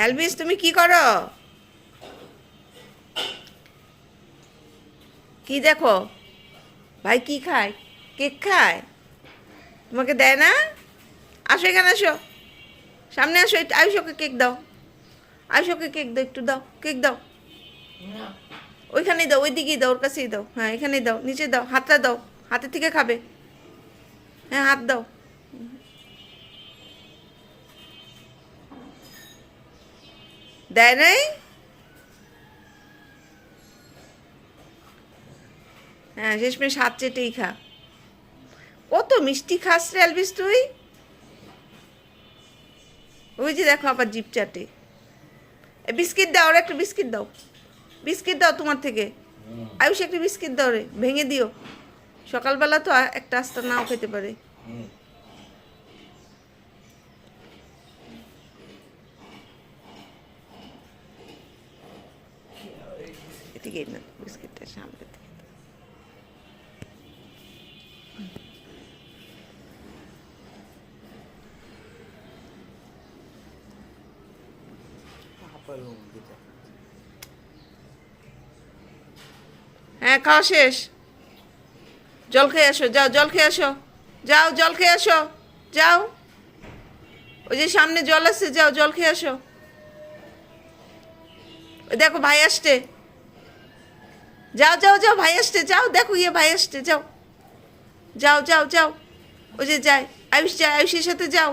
অ্যালভিস তুমি কি করো? কি দেখো? ভাই কি খায়? কেক খায়? তোমাকে দেয় না? আসো এখানে আসো। সামনে আসো আয়ুষকে কেক দাও। আয়ুষকে কেক দাও একটু দাও কেক দাও। ওইখানেই দাও ওই দিকেই দাও ওর কাছেই দাও। হ্যাঁ এখানেই দাও নিচে দাও হাতটা দাও হাতে থেকে খাবে। হ্যাঁ হাত দাও। দেয় নাই হ্যাঁ শেষমেশ হাত চেটেই খা। কত মিষ্টি খাস রে অ্যালবিস তুই। ওই যে দেখো আবার জিপ চাটে বিস্কিট দাও ওর একটা বিস্কিট দাও। বিস্কিট দাও তোমার থেকে। আয়ুষ, একটা বিস্কিট দাও রে। ভেঙে দিও। সকালবেলা তো একটা আস্তা নাও খেতে পারে। এদিকে না বিস্কিটটা সামনে দাও। হ্যাঁ খাওয়া শেষ। জল খেয়ে আসো, যাও, জল খেয়ে আসো। যাও, জল খেয়ে আসো। যাও। ওই যে সামনে জল আসছে যাও, জল খেয়ে আসো। দেখো ভাই আসছে। যাও যাও যাও, ভাই আসছে, যাও, দেখো ইয়ে ভাই আসতে যাও। যাও যাও যাও, ওই যে যায় আয়ুষ যায় আয়ুষের সাথে যাও।